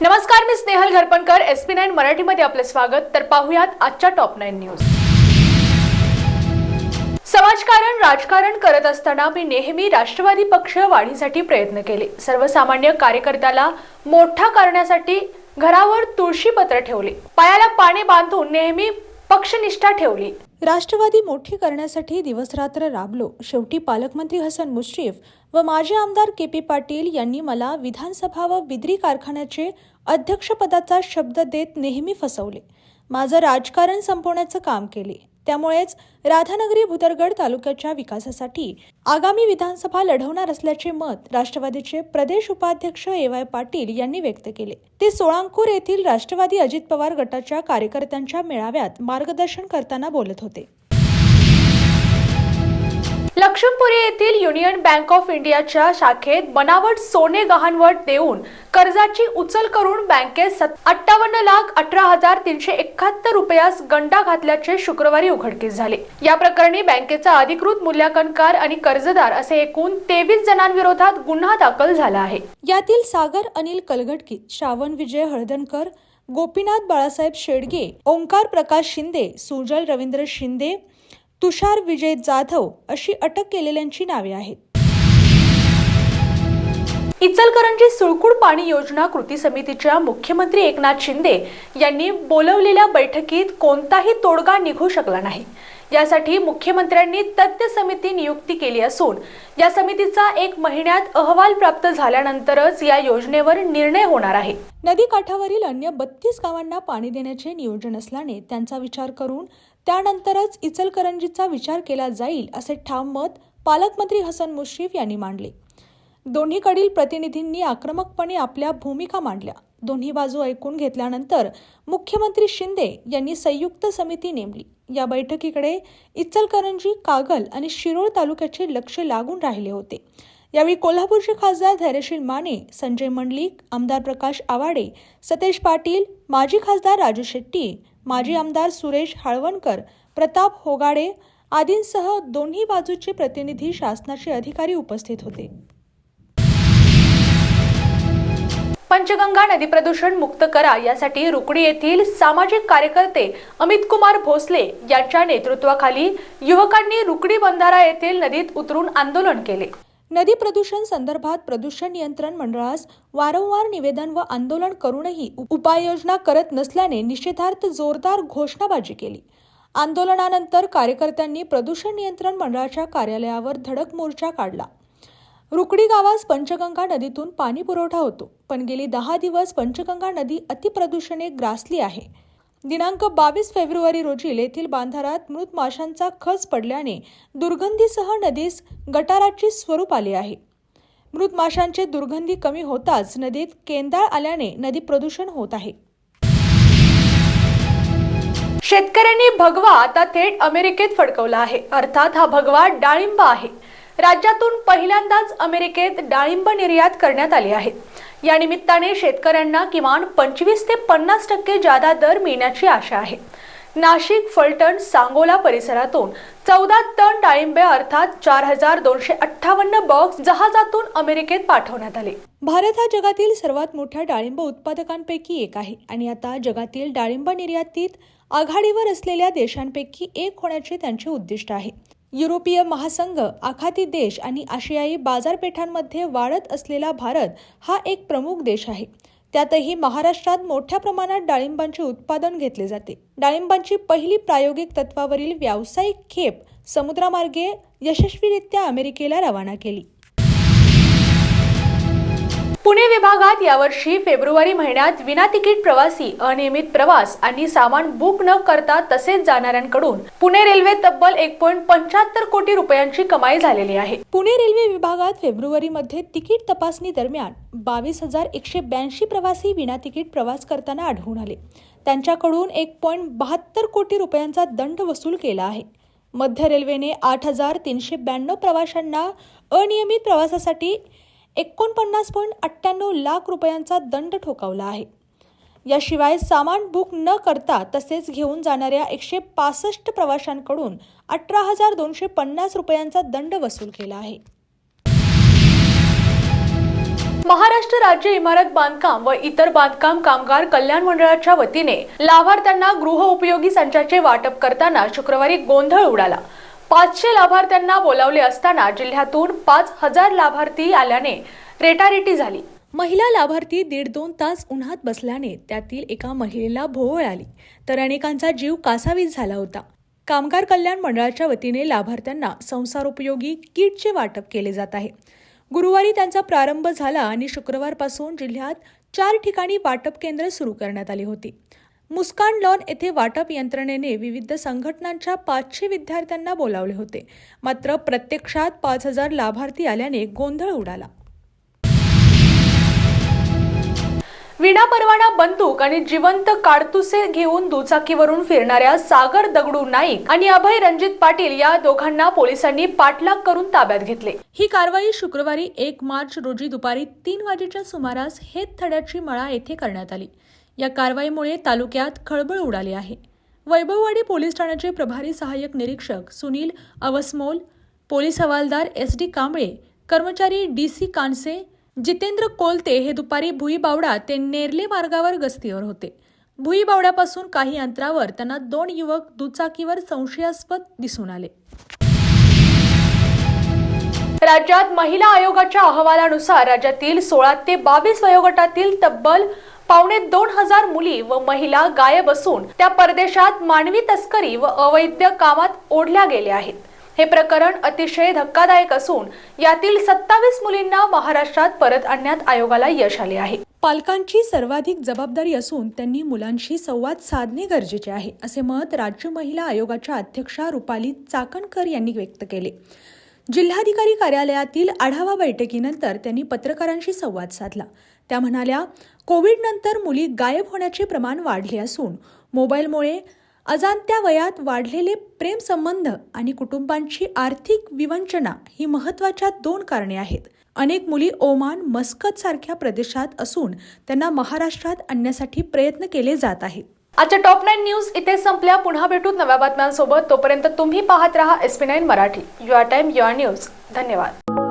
नमस्कार मी Snehal Gharpankar S P nine मराठीमध्ये आपले स्वागत. तर पाहुयात आजच्या टॉप नाईन न्यूज समाजकारण राजकारण करत असताना मी नेहमी राष्ट्रवादी पक्ष वाढीसाठी प्रयत्न केले. सर्वसामान्य कार्यकर्त्याला मोठा करण्यासाठी घरावर तुळशीपत्र ठेवले. पायाला पाणी बांधून नेहमी पक्षनिष्ठा ठेवली. राष्ट्रवादी मोठी करण्यासाठी दिवसरात्र राबलो. शेवटी पालकमंत्री हसन मुश्रीफ व माजी आमदार के पी पाटील यांनी मला विधानसभा व बिद्री कारखान्याचे अध्यक्षपदाचा शब्द देत नेहमी फसवले. माझं राजकारण संपवण्याचं काम केले. त्यामुळेच राधानगरी भुदरगड तालुक्याच्या विकासासाठी आगामी विधानसभा लढवणार असल्याचे मत राष्ट्रवादीचे प्रदेश उपाध्यक्ष ए वाय पाटील यांनी व्यक्त केले. ते सोळांकूर येथील राष्ट्रवादी अजित पवार गटाच्या कार्यकर्त्यांच्या मेळाव्यात मार्गदर्शन करताना बोलत होते. लक्ष्मीपुरी येथील युनियन बँक ऑफ इंडियाच्या शाखेत बनावट सोने गहाणवट देऊन कर्जाची उचल करून बँकेत अठ्ठावन्न लाख अठरा हजार तीनशे एकाहत्तर रुपयास गंडा घातल्याचे शुक्रवारी उघडकीस झाले. या प्रकरणी बँकेचा अधिकृत मूल्यांकनकार आणि कर्जदार असे एकूण तेवीस जणांविरोधात गुन्हा दाखल झाला आहे. यातील सागर अनिल कलगटकी श्रावण विजय हळदणकर गोपीनाथ बाळासाहेब शेडगे ओंकार प्रकाश शिंदे सुजल रवींद्र शिंदे तुषार विजय जाधव अशी अटक केलेल्यांची नावे आहेत. इचलकरंजी सुळकुड पाणी योजना कृती समितीच्या मुख्यमंत्री एकनाथ शिंदे यांनी बोलवलेल्या बैठकीत कोणताही तोडगा निघू शकला नाही. यासाठी मुख्यमंत्र्यांनी तज्ज्ञ समिती नियुक्ती केली असून या समितीचा एक महिन्यात अहवाल प्राप्त झाल्यानंतरच या योजनेवर निर्णय होणार आहे. नदी काठावरील अन्य बत्तीस गावांना पाणी देण्याचे नियोजन असल्याने त्यांचा विचार करून त्यानंतरच इचलकरंजीचा विचार केला जाईल असे ठाम मत पालकमंत्री हसन मुश्रीफ यांनी मांडले. दोन्हीकडील प्रतिनिधींनी आक्रमकपणे आपल्या भूमिका मांडल्या. दोन्ही बाजू ऐकून घेतल्यानंतर मुख्यमंत्री शिंदे यांनी संयुक्त समिती नेमली. या बैठकीकडे इचलकरंजी कागल आणि शिरोळ तालुक्याचे लक्ष लागून राहिले होते. यावेळी कोल्हापूरचे खासदार धैर्यशील माने संजय मंडलिक आमदार प्रकाश आवाडे सतेज पाटील माजी खासदार राजू शेट्टी माजी आमदार सुरेश हाळवणकर प्रताप होगाडे आदींसह दोन्ही बाजूचे प्रतिनिधी शासनाचे अधिकारी उपस्थित होते. पंचगंगा नदी प्रदूषण मुक्त करा यासाठी रुकडी येथील सामाजिक कार्यकर्ते अमित कुमार भोसले यांच्या नेतृत्वाखाली युवकांनी रुकडी बंधारा येथील नदीत उतरून आंदोलन केले. नदी प्रदूषण संदर्भात प्रदूषण नियंत्रण मंडळास वारंवार निवेदन व आंदोलन करूनही उपाययोजना करत नसल्याने निषेधार्थ जोरदार घोषणाबाजी केली. आंदोलनानंतर कार्यकर्त्यांनी प्रदूषण नियंत्रण मंडळाच्या कार्यालयावर धडक मोर्चा काढला. रुकडी गावास पंचगंगा नदीतून पाणी पुरवठा होतो पण गेली दहा दिवस पंचगंगा नदी अतिप्रदूषणे ग्रासली आहे. दिनांक बावीस फेब्रुवारी रोजी येथील बांधारात मृत माशांचा खच पडल्याने दुर्गंधीसह नदीस गटाराची स्वरूप आले आहे. मृत माशांचे दुर्गंधी कमी होताच नदीत केंदाळ आल्याने नदी प्रदूषण होत आहे. शेतकऱ्यांनी भगवा आता थेट अमेरिकेत फडकवला आहे. अर्थात हा भगवा डाळिंब आहे. राज्यातून पहिल्यांदाच अमेरिकेत डाळिंब निर्यात करण्यात आली आहे. या निमित्ताने शेतकऱ्यांना किमान पंचवीस ते पन्नास टक्के जादा दर मिळण्याची आशा आहे. नाशिक फलटण सांगोला परिसरातून चौदा टन डाळिंबे अर्थात चार हजार दोनशे अठ्ठावन्न बॉक्स जहाजातून अमेरिकेत पाठवण्यात आले. भारत हा जगातील सर्वात मोठ्या डाळिंब उत्पादकांपैकी एक आहे आणि आता जगातील डाळिंब निर्यातीत आघाडीवर असलेल्या देशांपैकी एक होण्याचे त्यांचे उद्दिष्ट आहे. युरोपीय महासंघ आखाती देश आणि आशियाई बाजारपेठांमध्ये वाढत असलेला भारत हा एक प्रमुख देश आहे. त्यातही महाराष्ट्रात मोठ्या प्रमाणात डाळिंबांचे उत्पादन घेतले जाते. डाळिंबांची पहिली प्रायोगिक तत्वावरील व्यावसायिक खेप समुद्रामार्गे यशस्वीरित्या अमेरिकेला रवाना केली. पुणे विभागात यावर्षी फेब्रुवारी महिन्यात विना तिकीट प्रवासी अनियमित प्रवास आणि सामान बुक न करता तसेच जाणाऱ्यांकडून पुणे रेल्वे तब्बल एक पॉईंट पंच्याहत्तर कोटी रुपयांची कमाई झालेली आहे. पुणे रेल्वे विभागात फेब्रुवारीमध्ये तिकीट तपासणी दरम्यान बावीस हजार एकशे ब्याऐंशी प्रवासी विना तिकीट प्रवास करताना आढळून आले. त्यांच्याकडून एक पॉईंट बहात्तर कोटी रुपयांचा दंड वसूल केला आहे. मध्य रेल्वेने आठ हजार तीनशे ब्याण्णव प्रवाशांना अनियमित प्रवासासाठी एकोणपन्नास पॉईंट अठ्ठ्याण्णव लाख रुपयांचा दंड ठोकावला आहे. याशिवाय सामान बुक न करता तसेच घेऊन जाणाऱ्या एकशे पासष्ट प्रवाशांकडून अठरा हजार दोनशे पन्नास रुपयांचा दंड वसूल केला आहे. महाराष्ट्र राज्य इमारत बांधकाम व इतर बांधकाम कामगार कल्याण मंडळाच्या वतीने लाभार्थ्यांना गृह उपयोगी संचाचे वाटप करताना शुक्रवारी गोंधळ उडाला. पाचशे लाभार्थ्यांना बोलावले असताना जिल्ह्यातून पाच हजार लाभार्थी आल्याने रेटारेटी झाली. महिला लाभार्थी दीड दोन तास उन्हात बसल्याने त्यातील एका महिलेला भोवळ आली. तर अनेकांचा जीव कासावीस झाला होता. कामगार कल्याण मंडळाच्या वतीने लाभार्थ्यांना संसारोपयोगी किटचे वाटप केले जात आहे. गुरुवारी त्यांचा प्रारंभ झाला आणि शुक्रवारपासून जिल्ह्यात चार ठिकाणी वाटप केंद्र सुरू करण्यात आली होती. मुस्कान लॉन येथे वाटप यंत्रणेने विविध संघटनांच्या पाचशे विद्यार्थ्यांना बोलावले होते. मात्र प्रत्यक्षात पाच हजार लाभार्थी आल्याने गोंधळ उडाला. विनापरवाना बंदूक आणि जिवंत काडतुसे घेऊन दुचाकीवरून फिरणाऱ्या सागर दगडू नाईक आणि अभय रणजित पाटील या दोघांना पोलिसांनी पाठलाग करून ताब्यात घेतले. ही कारवाई शुक्रवारी एक मार्च रोजी दुपारी तीन वाजेच्या सुमारास हेतथड्याची मळा येथे करण्यात आली. या कारवाईमुळे तालुक्यात खळबळ उडाली आहे. वैभववाडी पोलीस ठाण्याचे प्रभारी सहाय्यक निरीक्षक सुनील अवसमोल पोलीस हवालदार एस डी कांबळे कर्मचारी डी सी कानसे जितेंद्र कोलते हे दुपारी भुईबावडा ते नेरले मार्गावर गस्तीवर होते. भुईबावड्यापासून काही अंतरावर त्यांना दोन युवक दुचाकीवर संशयास्पद दिसून आले. राज्यात महिला आयोगाच्या अहवालानुसार राज्यातील सोळा ते बावीस वयोगटातील तब्बल पावणे दोन हजार मुली व महिला गायब असून त्या परदेशात मानवी तस्करी व अवैध कामात ओढल्या गेल्या आहेत. हे प्रकरण अतिशय धक्कादायक असून यातील सत्तावीस मुलींना महाराष्ट्रात परत आणण्यात आयोगाला यश आले आहे. पालकांची सर्वाधिक जबाबदारी असून त्यांनी मुलांशी संवाद साधणे गरजेचे आहे असे मत राज्य महिला आयोगाच्या अध्यक्षा रुपाली चाकणकर यांनी व्यक्त केले. जिल्हाधिकारी कार्यालयातील आढावा बैठकीनंतर त्यांनी पत्रकारांशी संवाद साधला. त्या म्हणाल्या कोविडनंतर मुली गायब होण्याचे प्रमाण वाढले असून मोबाईलमुळे अजाणत्या वयात वाढलेले प्रेमसंबंध आणि कुटुंबांची आर्थिक विवंचना ही महत्त्वाच्या दोन कारणे आहेत. अनेक मुली ओमान मस्कत सारख्या प्रदेशात असून त्यांना महाराष्ट्रात आणण्यासाठी प्रयत्न केले जात आहेत. आजच्या टॉप नाईन न्यूज इथे संपल्या. पुन्हा भेटू नव्या बातम्यांसोबत. तोपर्यंत तुम्ही पाहत राहा S P nine Marathi. Your time your news. धन्यवाद.